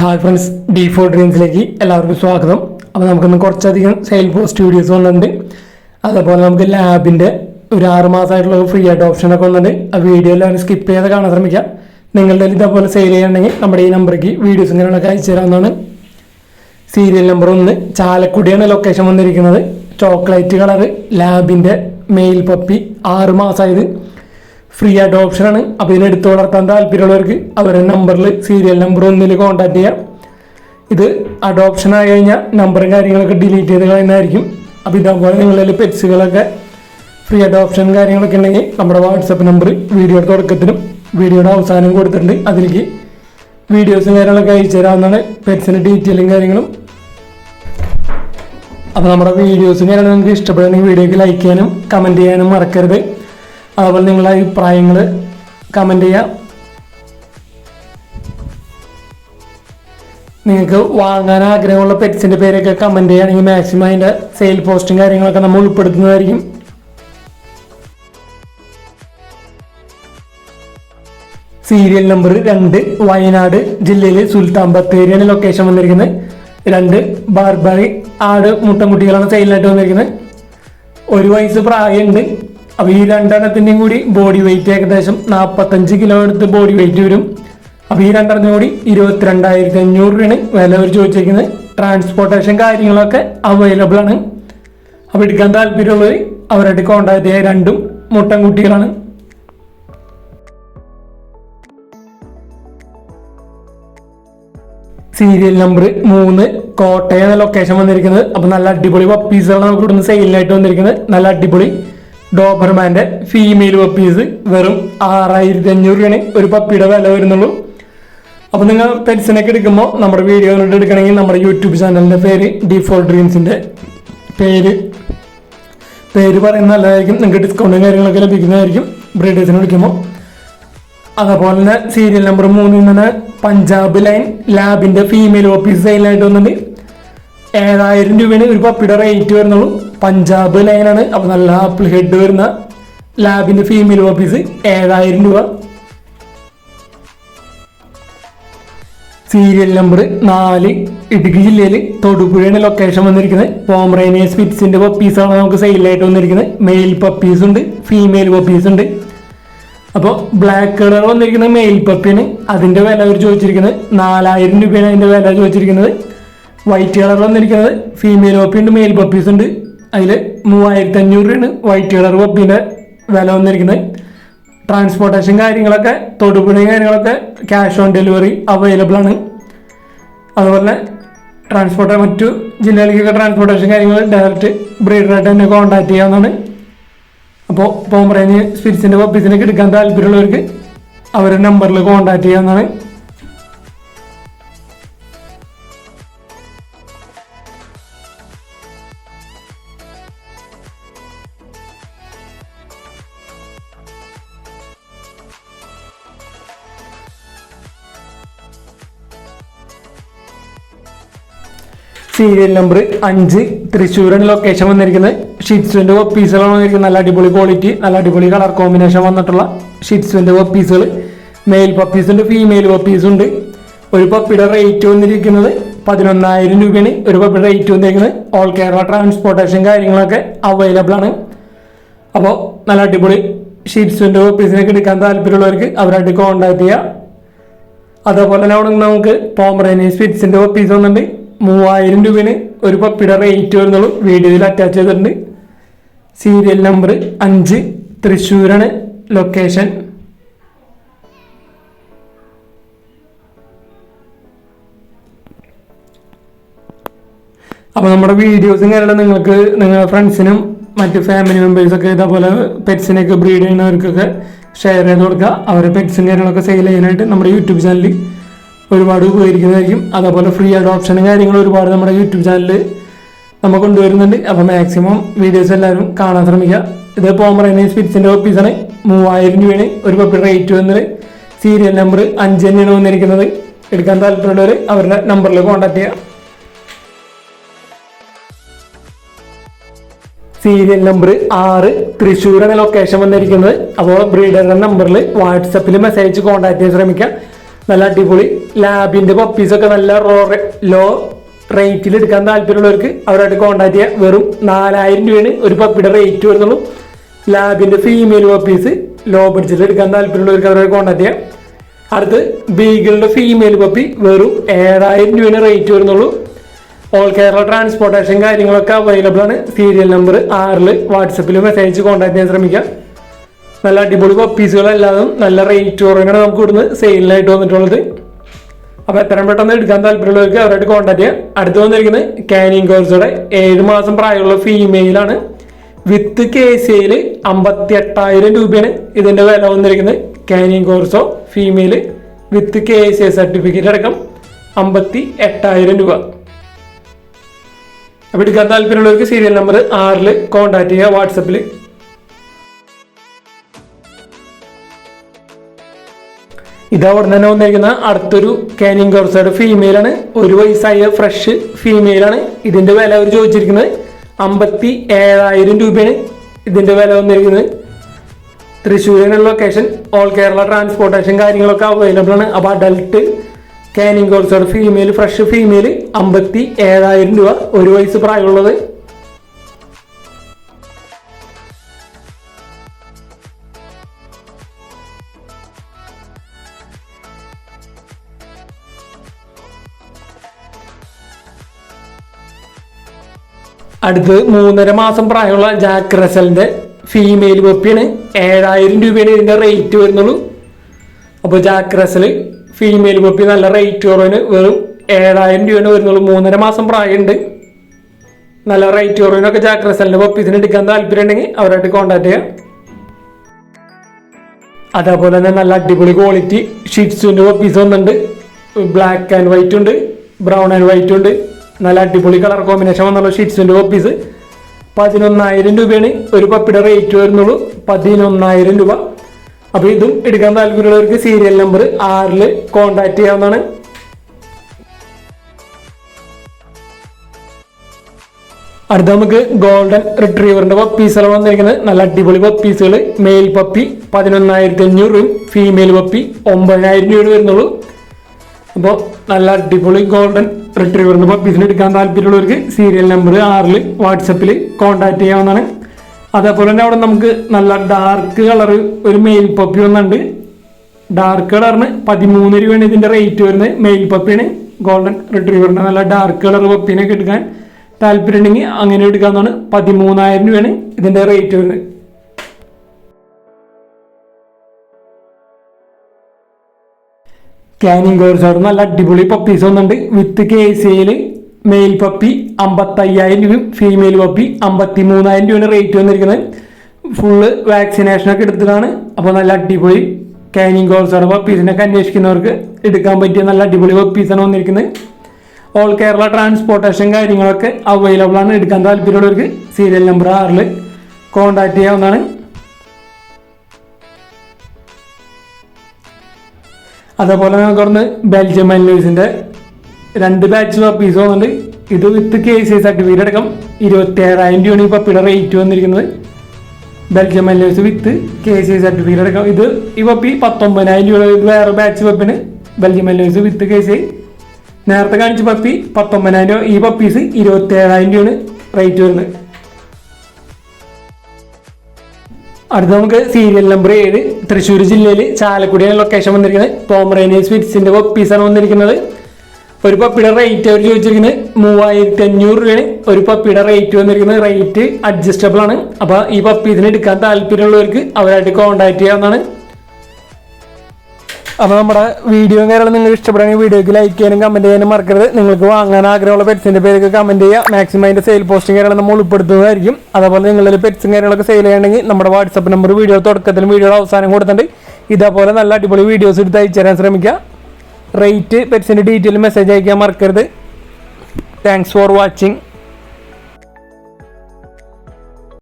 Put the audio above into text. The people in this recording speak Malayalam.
ഹായ് ഫ്രണ്ട്സ് ഡി ഫോർ ഡ്രീംസിലേക്ക് എല്ലാവർക്കും സ്വാഗതം. അപ്പോൾ നമുക്കിന്ന് കുറച്ചധികം സെയിൽ പോസ്റ്റ് വീഡിയോസ് വന്നിട്ടുണ്ട്. അതേപോലെ നമുക്ക് ലാബിന്റെ ഒരു ആറ് മാസമായിട്ടുള്ള ഫ്രീ ആയിട്ട് ഓപ്ഷനൊക്കെ വന്നിട്ടുണ്ട്. ആ വീഡിയോ എല്ലാവരും സ്കിപ്പ് ചെയ്യാതെ കാണാൻ ശ്രമിക്കാം നിങ്ങളുടെ ഇതേപോലെ സെയിൽ ചെയ്യണമെങ്കിൽ നമ്മുടെ ഈ നമ്പറേക്ക് വീഡിയോസ് ഇങ്ങനെയൊക്കെ അയച്ചു തരാവുന്നതാണ്. സീരിയൽ നമ്പർ ഒന്ന് ചാലക്കുടിയാണ് ലൊക്കേഷൻ വന്നിരിക്കുന്നത്. ചോക്ലേറ്റ് കളർ ലാബിന്റെ മെയിൽ പപ്പി ആറ് മാസമായത്. ഫ്രീ ആയിട്ട് ഓപ്ഷനാണ് അപ്പോൾ ഇതിനെടുത്ത് വളർത്താൻ താല്പര്യമുള്ളവർക്ക് അവരുടെ നമ്പറിൽ സീരിയൽ നമ്പർ ഒന്നിൽ കോൺടാക്ട് ചെയ്യാം. ഇത് അഡോപ്ഷൻ ആയി കഴിഞ്ഞാൽ നമ്പറും കാര്യങ്ങളൊക്കെ ഡിലീറ്റ് ചെയ്ത് കളയുന്നതായിരിക്കും. അപ്പോൾ ഇതേപോലെ നിങ്ങളിൽ പെറ്റ്സുകളൊക്കെ ഫ്രീ അഡോപ്ഷൻ കാര്യങ്ങളൊക്കെ ഉണ്ടെങ്കിൽ നമ്മുടെ വാട്സപ്പ് നമ്പർ വീഡിയോയുടെ തുടക്കത്തിലും വീഡിയോയുടെ അവസാനം കൊടുത്തിട്ടുണ്ട്. അതിലേക്ക് വീഡിയോസും കാര്യങ്ങളൊക്കെ അയച്ചു തരാവുന്നതാണ്. പെറ്റ്സിന്റെ ഡീറ്റെയിലും കാര്യങ്ങളും. അപ്പോൾ നമ്മുടെ വീഡിയോസും കാര്യങ്ങളും നിങ്ങൾക്ക് ഇഷ്ടപ്പെടുകയാണെങ്കിൽ വീഡിയോക്ക് ലൈക്ക് ചെയ്യാനും കമന്റ് ചെയ്യാനും മറക്കരുത്. അതുപോലെ നിങ്ങളുടെ അഭിപ്രായങ്ങൾ കമന്റ് ചെയ്യാം. നിങ്ങൾക്ക് വാങ്ങാൻ ആഗ്രഹമുള്ള പെറ്റ്സിന്റെ പേരൊക്കെ കമന്റ് ചെയ്യുകയാണെങ്കിൽ മാക്സിമം അതിന്റെ സെയിൽ പോസ്റ്റും കാര്യങ്ങളൊക്കെ നമ്മൾ ഉൾപ്പെടുത്തുന്നതായിരിക്കും. സീരിയൽ നമ്പർ രണ്ട് വയനാട് ജില്ലയിലെ സുൽത്താൻ ബത്തേരിയാണ് ലൊക്കേഷൻ വന്നിരിക്കുന്നത്. രണ്ട് ബാർബറി ആട് മുട്ടൻകുട്ടികളാണ് സെയിലിനായിട്ട് വന്നിരിക്കുന്നത്. ഒരു വയസ്സ് പ്രായമുണ്ട്. അപ്പോൾ ഈ രണ്ടെണ്ണത്തിന്റെയും കൂടി ബോഡി വെയിറ്റ് ഏകദേശം നാൽപ്പത്തഞ്ച് കിലോ എടുത്ത് ബോഡി വെയിറ്റ് വരും. അപ്പോൾ ഈ രണ്ടെണ്ണം കൂടി ഇരുപത്തിരണ്ടായിരത്തി അഞ്ഞൂറ് രൂപയാണ് വില അവർ ചോദിച്ചിരിക്കുന്നത്. ട്രാൻസ്പോർട്ടേഷൻ കാര്യങ്ങളൊക്കെ അവൈലബിൾ ആണ്. അപ്പോൾ എടുക്കാൻ താല്പര്യമുള്ളവർ അവരായിട്ട് കോണ്ടാക്ട് ചെയ്യുക രണ്ടും മുട്ടൻകുട്ടികളാണ് സീരിയൽ നമ്പർ മൂന്ന് കോട്ടയം എന്ന ലൊക്കേഷൻ വന്നിരിക്കുന്നത്. അപ്പൊ നല്ല അടിപൊളി പപ്പീസുകളാണ് നമുക്ക് ഇവിടുന്ന് സെയിലിനായിട്ട് വന്നിരിക്കുന്നത്. നല്ല അടിപൊളി ഡോബർമാന്റെ ഫീമെയിൽ പപ്പീസ് വെറും ആറായിരത്തി അഞ്ഞൂറ് രൂപയാണ്. ഒരു പപ്പിയുടെ വില വരുന്നുള്ളൂ. അപ്പോൾ നിങ്ങൾ പെറ്റ്സിനൊക്കെ എടുക്കുമ്പോൾ നമ്മുടെ വീഡിയോ കണ്ടിട്ട് എടുക്കണമെങ്കിൽ നമ്മുടെ യൂട്യൂബ് ചാനലിന്റെ പേര് ഡിഫോൾട്ട് ഡ്രീംസിന്റെ പേര്. പേര് പറയുന്ന നല്ലതായിരിക്കും. നിങ്ങൾക്ക് ഡിസ്കൗണ്ടും കാര്യങ്ങളൊക്കെ ലഭിക്കുന്നതായിരിക്കും. ബ്രീഡേഴ്സിനെ വിളിക്കുമ്പോൾ അതേപോലെ തന്നെ സീരിയൽ നമ്പർ മൂന്നിൽ നിന്ന് പഞ്ചാബ് ലൈൻ ലാബിന്റെ ഫീമെയിൽ ഓഫീസ് സെയിലായിട്ട് വന്നിട്ട് ഏഴായിരം രൂപയാണ് ഒരു പപ്പിയുടെ റേറ്റ് വരുന്നുള്ളൂ. പഞ്ചാബ് ലൈനാണ് അപ്പോൾ നല്ല ആപ്പിൾ ഹെഡ് വരുന്ന ലാബിന്റെ ഫീമെയിൽ ഓഫീസ് ഏഴായിരം രൂപ. സീരിയൽ നമ്പർ നാല് ഇടുക്കി ജില്ലയിൽ തൊടുപുഴയാണ് ലൊക്കേഷൻ വന്നിരിക്കുന്നത്. പോമറേനിയസ് ഫിറ്റ്സിന്റെ പപ്പീസാണ് നമുക്ക് സെയിലായിട്ട് വന്നിരിക്കുന്നത്. മെയിൽ പപ്പീസ് ഉണ്ട് ഫീമെയിൽ പപ്പീസ് ഉണ്ട്. അപ്പോൾ ബ്ലാക്ക് കളർ വന്നിരിക്കുന്ന മെയിൽ പപ്പിയാണ് അതിന്റെ വില അവർ ചോദിച്ചിരിക്കുന്നത് നാലായിരം രൂപയാണ് അതിന്റെ വില ചോദിച്ചിരിക്കുന്നത്. വൈറ്റ് കളർ വന്നിരിക്കുന്നത് ഫീമെയിൽ പപ്പി ഉണ്ട് മെയിൽ പപ്പീസ് ഉണ്ട്. അതിൽ മൂവായിരത്തി അഞ്ഞൂറ് രൂപയാണ് വൈറ്റ് കളർ പപ്പീന്റെ വില വന്നിരിക്കുന്നത്. ട്രാൻസ്പോർട്ടേഷൻ കാര്യങ്ങളൊക്കെ തൊടുപുഴയും കാര്യങ്ങളൊക്കെ ക്യാഷ് ഓൺ ഡെലിവറി അവൈലബിൾ ആണ്. അതുപോലെ ട്രാൻസ്പോർട്ട് മറ്റു ജില്ലയിലേക്കൊക്കെ ട്രാൻസ്പോർട്ടേഷൻ കാര്യങ്ങൾ ഡയറക്റ്റ് ബ്രീഡറായിട്ട് തന്നെ കോൺടാക്ട് ചെയ്യാവുന്നതാണ്. അപ്പോൾ പോംറേന് സ്പിരിറ്റ്സിന്റെ പപ്പീസിനൊക്കെ എടുക്കാൻ താല്പര്യമുള്ളവർക്ക് അവരുടെ നമ്പറിൽ കോൺടാക്ട് ചെയ്യാവുന്നതാണ്. സീരിയൽ നമ്പർ അഞ്ച് തൃശ്ശൂരാണ് ലൊക്കേഷൻ വന്നിരിക്കുന്നത്. ഷിറ്റ്സുവിന്റെ പീസുകളാണ് വന്നിരിക്കുന്നത്. നല്ല അടിപൊളി ക്വാളിറ്റി നല്ല അടിപൊളി കളർ കോമ്പിനേഷൻ വന്നിട്ടുള്ള ഷിറ്റ്സുവിന്റെ പീസുകൾ മെയിൽ പപ്പീസ് ഉണ്ട് ഫീമെയിൽ പപ്പീസ് ഉണ്ട്. ഒരു പപ്പിയുടെ റേറ്റ് വന്നിരിക്കുന്നത് പതിനൊന്നായിരം രൂപയാണ്. ഒരു പപ്പിയുടെ റേറ്റ് വന്നിരിക്കുന്നത് ഓൾ കേരള ട്രാൻസ്പോർട്ടേഷൻ കാര്യങ്ങളൊക്കെ അവൈലബിൾ ആണ്. അപ്പോൾ നല്ല അടിപൊളി ഷീറ്റ്സിന്റെ പീസിനൊക്കെ എടുക്കാൻ താല്പര്യമുള്ളവർക്ക് അവരായിട്ട് കോൺടാക്ട് ചെയ്യുക അതേപോലെ തന്നെ അവിടെ നമുക്ക് പോമറേനി സ്പിറ്റ്സിന്റെ ഓപ്പീസ് വന്നിട്ടുണ്ട്. മൂവായിരം രൂപയാണ് ഒരു പപ്പിയുടെ റേറ്റ് വരുന്നുള്ളൂ. വീഡിയോയിൽ അറ്റാച്ച് ചെയ്തിട്ടുണ്ട്. സീരിയൽ നമ്പർ അഞ്ച് തൃശ്ശൂരാണ് ലൊക്കേഷൻ അപ്പോൾ നമ്മുടെ വീഡിയോസും കാര്യങ്ങളും നിങ്ങൾക്ക് നിങ്ങളുടെ ഫ്രണ്ട്സിനും മറ്റ് ഫാമിലി മെമ്പേഴ്സൊക്കെ ഇതേപോലെ പെറ്റ്സിനെയൊക്കെ ബ്രീഡ് ചെയ്യുന്നവർക്കൊക്കെ ഷെയർ ചെയ്ത് കൊടുക്കുക. അവരുടെ പെറ്റ്സും കാര്യങ്ങളൊക്കെ സെയിൽ ചെയ്യാനായിട്ട് നമ്മുടെ യൂട്യൂബ് ചാനലിൽ ഒരുപാട് ഉപകരിക്കുന്നതായിരിക്കും. അതേപോലെ ഫ്രീ ആയിട്ട് ഓപ്ഷനും കാര്യങ്ങളും ഒരുപാട് നമ്മുടെ യൂട്യൂബ് ചാനലിൽ നമ്മൾ കൊണ്ടുവരുന്നുണ്ട്. അപ്പോൾ മാക്സിമം വീഡിയോസ് എല്ലാവരും കാണാൻ ശ്രമിക്കുക. ഇത് പോമറേനിയൻ സ്പിറ്റ്സിന്റെ ഓഫീസാണ് മൂവായിരം രൂപയാണ് ഒരു പപ്പി റേറ്റ് വന്നത്. സീരിയൽ നമ്പർ അഞ്ച് തന്നെയാണ് വന്നിരിക്കുന്നത്. എടുക്കാൻ താല്പര്യമുള്ളവർ അവരുടെ നമ്പറിൽ കോൺടാക്ട് ചെയ്യുക. സീരിയൽ നമ്പർ ആറ് തൃശ്ശൂരാണ് ലൊക്കേഷൻ വന്നിരിക്കുന്നത്. അപ്പോൾ ബ്രീഡറുടെ നമ്പറിൽ വാട്സപ്പിൽ മെസ്സേജ് കോൺടാക്ട് ചെയ്യാൻ ശ്രമിക്കാം നല്ല അടിപൊളി ലാബിന്റെ പപ്പീസൊക്കെ നല്ല റോ ലോ റേറ്റിൽ എടുക്കാൻ താല്പര്യമുള്ളവർക്ക് അവരായിട്ട് കോൺടാക്ട് ചെയ്യുക വെറും നാലായിരം രൂപയാണ് ഒരു പപ്പിയുടെ റേറ്റ് വരുന്നുള്ളൂ. ലാബിന്റെ ഫീമെയിൽ പപ്പീസ് ലോ ബഡ്ജറ്റിൽ എടുക്കാൻ താല്പര്യമുള്ളവർക്ക് അവരെ കോൺടാക്ട് ചെയ്യാം. അടുത്ത് ബീഗിളിന്റെ ഫീമെയിൽ പപ്പി വെറും ഏഴായിരം രൂപയാണ് റേറ്റ് വരുന്നുള്ളൂ. ഓൾ കേരള ട്രാൻസ്പോർട്ടേഷൻ കാര്യങ്ങളൊക്കെ അവൈലബിൾ ആണ്. സീരിയൽ നമ്പർ ആറിൽ വാട്സപ്പിൽ മെസ്സേജ് കോൺടാക്ട് ചെയ്യാൻ ശ്രമിക്കാം. നല്ല അടിപൊളി പപ്പീസുകളല്ലാതും നല്ല റേറ്റ് കുറവാണ് നമുക്ക് ഇവിടുന്ന് സെയിലിനായിട്ട് വന്നിട്ടുള്ളത്. അപ്പോൾ എത്രയും പെട്ടെന്ന് എടുക്കാൻ താല്പര്യമുള്ളവർക്ക് അവരായിട്ട് കോൺടാക്ട് ചെയ്യാം. അടുത്ത് വന്നിരിക്കുന്നത് കാനിങ് കോഴ്സോടെ ഏഴ് മാസം പ്രായമുള്ള ഫീമെയിലാണ് വിത്ത് കെ സിയിൽ അമ്പത്തി എട്ടായിരം രൂപയാണ് ഇതിന്റെ വില വന്നിരിക്കുന്നത്. Cane Corso female with K C certificate അടക്കം അമ്പത്തി എട്ടായിരം രൂപ. അപ്പോൾ എടുക്കാൻ താല്പര്യമുള്ളവർക്ക് സീരിയൽ നമ്പർ ആറിൽ കോൺടാക്ട് ചെയ്യുക. വാട്സപ്പിൽ ഇത് തന്നെ വന്നിരിക്കുന്ന അടുത്തൊരു കാനിങ് കോർസയുടെ ഫീമെയിലാണ് ഒരു വയസ്സായ ഫ്രഷ് ഫീമെയിലാണ് ഇതിന്റെ വില അവർ ചോദിച്ചിരിക്കുന്നത് അമ്പത്തി ഏഴായിരം രൂപയാണ്. ഇതിന്റെ വില വന്നിരിക്കുന്നത്. തൃശ്ശൂരിനുള്ള ലൊക്കേഷൻ ഓൾ കേരള ട്രാൻസ്പോർട്ടേഷൻ കാര്യങ്ങളൊക്കെ അവൈലബിൾ ആണ്. അപ്പോൾ അഡൽട്ട് കാനിങ് കോഴ്സോട് ഫീമെയിൽ ഫ്രഷ് ഫീമെയിൽ അമ്പത്തി ഏഴായിരം രൂപ ഒരു വയസ്സ് പ്രായമുള്ളത്. അടുത്ത് മൂന്നര മാസം പ്രായമുള്ള ജാക്ക് റസലിന്റെ ഫീമെയിൽ പപ്പിയാണ് ഏഴായിരം രൂപയാണ് ഇതിന്റെ റേറ്റ് വരുന്നുള്ളൂ. അപ്പോൾ ജാക്ക് റസൽ ഫീമെയിൽ പപ്പി നല്ല റേറ്റ് കുറവിന് വെറും ഏഴായിരം രൂപയാണ് വരുന്നുള്ളൂ. മൂന്നര മാസം പ്രായമുണ്ട്. നല്ല റേറ്റ് കുറവിനൊക്കെ ജാക്ക് റസലിന്റെ പപ്പീസിന് എടുക്കാൻ താല്പര്യം ഉണ്ടെങ്കിൽ അവരായിട്ട് കോൺടാക്ട് ചെയ്യാം. അതേപോലെ തന്നെ നല്ല അടിപൊളി ക്വാളിറ്റി ഷീറ്റ്സിന്റെ പപ്പീസ് വന്നിട്ടുണ്ട്. ബ്ലാക്ക് ആൻഡ് വൈറ്റ് ഉണ്ട്. ബ്രൗൺ ആൻഡ് വൈറ്റ് ഉണ്ട്. നല്ല അടിപൊളി കളർ കോമ്പിനേഷൻ വന്നുള്ള ഷീറ്റ്സിന്റെ ഓഫീസ് പതിനൊന്നായിരം രൂപയാണ്. ഒരു പപ്പിയുടെ റേറ്റ് വരുന്നുള്ളൂ. പതിനൊന്നായിരം രൂപ. അപ്പോൾ ഇതും എടുക്കാൻ താല്പര്യമുള്ളവർക്ക് സീരിയൽ നമ്പർ ആറിൽ കോൺടാക്ട് ചെയ്യാവുന്നതാണ്. അടുത്ത നമുക്ക് ഗോൾഡൻ റിട്രീവറിന്റെ പപ്പീസുകൾ വന്നിരിക്കുന്നത്. നല്ല അടിപൊളി പപ്പീസുകൾ മെയിൽ പപ്പി പതിനൊന്നായിരത്തി അഞ്ഞൂറ് രൂപയും ഫീമെയിൽ പപ്പി ഒമ്പതിനായിരം രൂപയാണ് വരുന്നുള്ളൂ. അപ്പോൾ നല്ല അടിപൊളി ഗോൾഡൻ റിട്രീവറിന്റെ പപ്പീസിന് എടുക്കാൻ താല്പര്യമുള്ളവർക്ക് സീരിയൽ നമ്പർ ആറിൽ വാട്സപ്പിൽ കോൺടാക്ട് ചെയ്യാവുന്നതാണ്. അതേപോലെ തന്നെ അവിടെ നമുക്ക് നല്ല ഡാർക്ക് കളർ ഒരു മെയിൽ പപ്പി ഒന്നുണ്ട് ഡാർക്ക് കളറിന് പതിമൂന്ന് രൂപയാണ് ഇതിന്റെ റേറ്റ് വരുന്നത്. മെയിൽ പപ്പിയാണ് ഗോൾഡൻ റിട്രീവറിന്റെ നല്ല ഡാർക്ക് കളർ പപ്പീനൊക്കെ എടുക്കാൻ താല്പര്യം ഉണ്ടെങ്കിൽ അങ്ങനെ എടുക്കാവുന്നതാണ്. പതിമൂന്നായിരം രൂപയാണ് ഇതിന്റെ റേറ്റ് വരുന്നത്. കാനിങ് കോഴ്സോട് നല്ല അടിപൊളി പപ്പീസ് വന്നിട്ടുണ്ട്. വിത്ത് കെ സിയിൽ മെയിൽ പപ്പി അമ്പത്തയ്യായിരം രൂപയും ഫീമെയിൽ പപ്പി അമ്പത്തി മൂന്നായിരം രൂപയാണ് റേറ്റ് വന്നിരിക്കുന്നത്. ഫുള്ള് വാക്സിനേഷനൊക്കെ എടുത്തതാണ് അപ്പോൾ നല്ല അടിപൊളി ക്യാനിങ് കോഴ്സോടെ പപ്പീസിനൊക്കെ അന്വേഷിക്കുന്നവർക്ക് എടുക്കാൻ പറ്റിയ നല്ല അടിപൊളി പപ്പീസാണ് വന്നിരിക്കുന്നത്. ഓൾ കേരള ട്രാൻസ്പോർട്ടേഷൻ കാര്യങ്ങളൊക്കെ അവൈലബിൾ ആണ്. എടുക്കാൻ താല്പര്യമുള്ളവർക്ക് സീരിയൽ നമ്പർ ആറിൽ കോൺടാക്ട് ചെയ്യാവുന്നതാണ്. അതേപോലെ നമുക്ക് പറഞ്ഞ് ബെൽജിയം മൈനേഴ്സിന്റെ രണ്ട് ബാച്ച് പപ്പീസ് വന്നിട്ടുണ്ട് ഇത് വിത്ത് കെ സി സർട്ടിഫിക്കറ്റ് അടക്കം ഇരുപത്തി ഏഴായിരം രൂപയാണ് ഈ പപ്പിയുടെ റേറ്റ് വന്നിരിക്കുന്നത്. Belgium Malinois with K C certificate അടക്കം. ഇത് ഈ പപ്പി പത്തൊമ്പതിനായിരം രൂപ ഇത് വേറെ batch പപ്പിന് Belgium Malinois with K C നേരത്തെ കാണിച്ച പപ്പി പത്തൊമ്പതിനായിരം രൂപ. ഈ പപ്പീസ് ഇരുപത്തി ഏഴായിരം രൂപയാണ് റേറ്റ് വരുന്നത്. അടുത്ത നമുക്ക് സീരിയൽ നമ്പർ ഏഴ്. തൃശ്ശൂർ ജില്ലയിൽ ചാലക്കുടിയാണ് ലൊക്കേഷൻ വന്നിരിക്കുന്നത്. പോമറേനിയൻ സ്വീറ്റ്സിന്റെ പപ്പീസാണ് വന്നിരിക്കുന്നത്. ഒരു പപ്പിയുടെ റേറ്റ് അവർ ചോദിച്ചിരിക്കുന്നത് മൂവായിരത്തി അഞ്ഞൂറ് രൂപയാണ്. ഒരു പപ്പിയുടെ റേറ്റ് വന്നിരിക്കുന്നത്. റേറ്റ് അഡ്ജസ്റ്റബിൾ ആണ്. അപ്പോൾ ഈ പപ്പീസിന് എടുക്കാൻ താല്പര്യമുള്ളവർക്ക് അവരായിട്ട് കോൺടാക്ട് ചെയ്യാവുന്നതാണ്. അപ്പോൾ നമ്മുടെ വീഡിയോ കാര്യങ്ങൾ നിങ്ങൾ ഇഷ്ടപ്പെടുകയാണെങ്കിൽ വീഡിയോക്ക് ലൈക്ക് ചെയ്യാനും കമന്റ് ചെയ്യാനും മറക്കരുത്. നിങ്ങൾക്ക് വാങ്ങാൻ ആഗ്രഹമുള്ള പെറ്റ്സിന്റെ പേരൊക്കെ കമന്റ് ചെയ്യുക. മാക്സിമം അതിന്റെ സെയിൽ പോസ്റ്റിംഗ് കാര്യങ്ങൾ നമ്മൾ ഉൾപ്പെടുത്തുന്നതായിരിക്കും. അതുപോലെ നിങ്ങളിൽ പെറ്റ്സും കാര്യങ്ങളൊക്കെ സെയിൽ ചെയ്യണമെങ്കിൽ നമ്മുടെ വാട്സപ്പ് നമ്പർ വീഡിയോ തുടക്കത്തിലും വീഡിയോയുടെ അവസാനം കൊടുത്തിട്ടുണ്ട്. ഇതേപോലെ നല്ല അടിപൊളി വീഡിയോസ് എടുത്ത് അയച്ചു തരാൻ ശ്രമിക്കുക. റേറ്റ് പെറ്റ്സിന്റെ ഡീറ്റെയിൽ മെസ്സേജ് അയക്കാൻ മറക്കരുത്. Thanks for watching